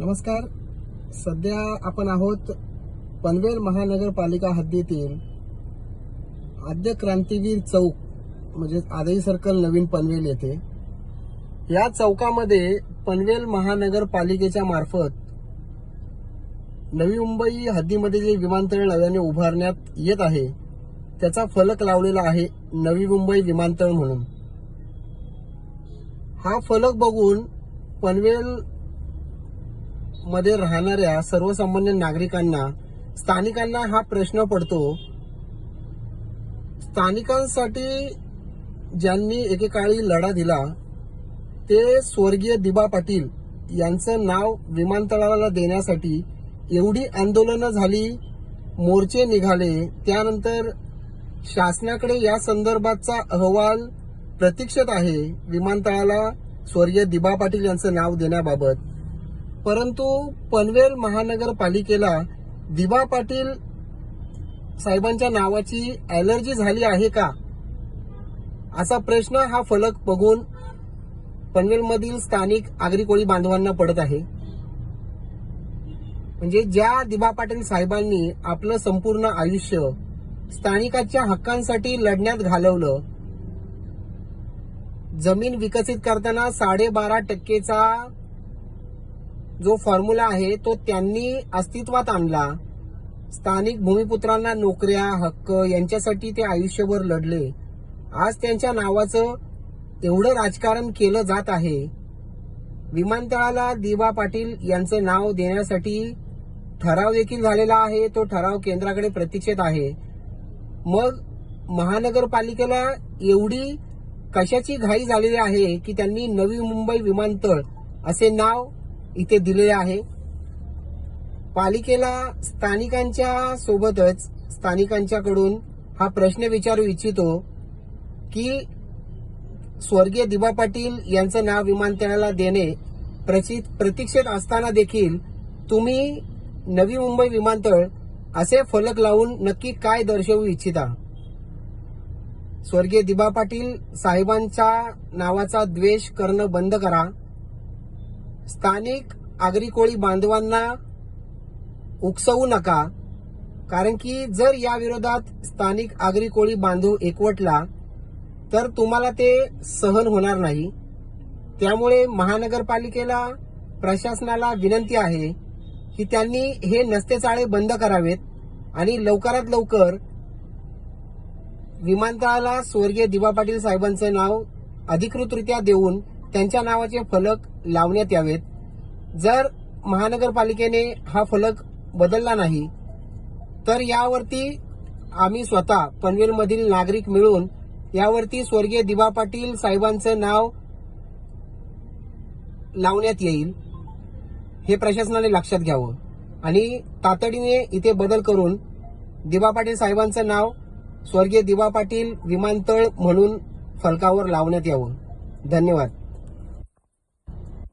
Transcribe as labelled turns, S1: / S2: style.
S1: नमस्कार. सध्या आपण आहोत पनवेल महानगरपालिका हद्दीतील आद्य क्रांतीवीर चौक म्हणजे आदई सर्कल नवीन पनवेल येथे. या चौकामध्ये पनवेल महानगरपालिकेच्या मार्फत नवी मुंबई हद्दीमध्ये जे विमानतळ नव्याने उभारण्यात येत आहे त्याचा फलक लावलेला आहे नवी मुंबई विमानतळ म्हणून. हा फलक बघून पनवेल मध्ये राहणाऱ्या सर्वसामान्य नागरिकांना स्थानिकांना हा प्रश्न पडतो स्थानिकांसाठी ज्यांनी एकेकाळी लढा दिला ते स्वर्गीय दिबा पाटील यांचं नाव विमानतळाला देण्यासाठी एवढी आंदोलनं झाली मोर्चे निघाले त्यानंतर शासनाकडे या संदर्भातचा अहवाल प्रतीक्षेत आहे विमानतळाला स्वर्गीय दिबा पाटील यांचं नाव देण्याबाबत. परंतु पनवेल महानगरपालिकेला दिबा पाटील साहेबांच्या नावाची ॲलर्जी झाली आहे का? असा प्रश्न हा फलक बघून पनवेलमधील स्थानिक आगरी कोळी बांधवांना पडत आहे. म्हणजे ज्या दिबा पाटील साहेबांनी आपलं संपूर्ण आयुष्य स्थानिकाच्या हक्कांसाठी लढण्यात घालवलं जमीन विकसित करताना साडेबारा टक्केचा जो फॉर्म्युला आहे तो त्यांनी अस्तित्वात आणला. स्थानिक भूमिपुत्रांना नोकऱ्या हक्क यांच्यासाठी ते आयुष्यभर लढले. आज त्यांच्या नावाचं एवढं राजकारण केलं जात आहे. विमानतळाला दिवा पाटील यांचं नाव देण्यासाठी ठराव देखील झालेला आहे. तो ठराव केंद्राकडे प्रतीक्षेत आहे. मग महानगरपालिकेला एवढी कशाची घाई झालेली आहे की त्यांनी नवी मुंबई विमानतळ असे नाव इथे दिलेले आहे. पालिकेला स्थानिकांच्या सोबतच स्थानिकांच्याकडून हा प्रश्न विचारू इच्छितो की स्वर्गीय दिबा पाटील यांचं नाव विमानतळाला देणे प्रचित प्रतीक्षेत असताना देखील तुम्ही नवी मुंबई विमानतळ असे फलक लावून नक्की काय दर्शवू इच्छिता? स्वर्गीय दिबा पाटील साहेबांच्या नावाचा द्वेष करणं बंद करा. स्थानिक आगरी कोळी बांधवांना उकसवू नका कारण की जर या विरोधात स्थानिक आगरी कोळी बांधव एकवटला तर तुम्हाला ते सहन होणार नाही. त्यामुळे महानगरपालिकेला प्रशासनाला विनंती आहे की त्यांनी हे नसते चाळे बंद करावेत आणि लवकरात लवकर विमानतळाला स्वर्गीय दिवा पाटील साहेबांचं नाव अधिकृतरित्या देऊन त्यांच्या नावाचे फलक लावण्यात यावेत. जर महानगरपालिकेने हा फलक बदलला नाही तर यावरती आम्ही स्वतः पनवेलमधील नागरिक मिळून यावरती स्वर्गीय दिबा पाटील साहेबांचं नाव लावण्यात येईल हे प्रशासनाने लक्षात घ्यावं. आणि तातडीने इथे बदल करून दिबा पाटील साहेबांचं नाव स्वर्गीय दिबा पाटील विमानतळ म्हणून फलकावर लावण्यात यावं. धन्यवाद.